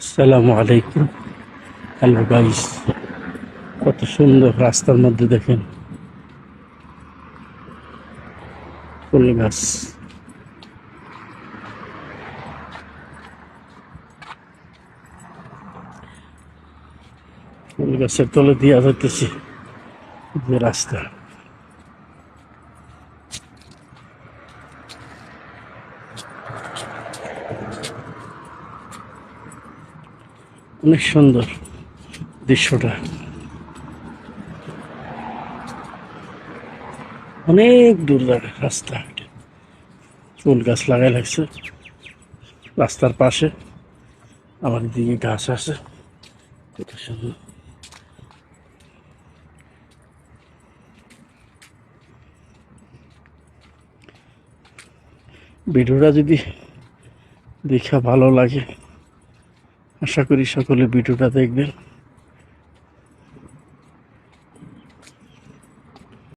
আসসালামু আলাইকুম। Hello guys, কত সুন্দর রাস্তার মধ্যে দেখেন। ফুল গাছ। ফুল গাছের তলে দিয়া যাইতেছি যে রাস্তা। অনেক সুন্দর দৃশ্যটা। অনেক দূর রাস্তা। ফুল গাছ লাগাই লাগছে। রাস্তার পাশে আমার দিকে গাছ আছে। কত সুন্দর। ভিডিওটা যদি দেখা ভালো লাগে আশা করি সকলে ভিডিওটা দেখবেন।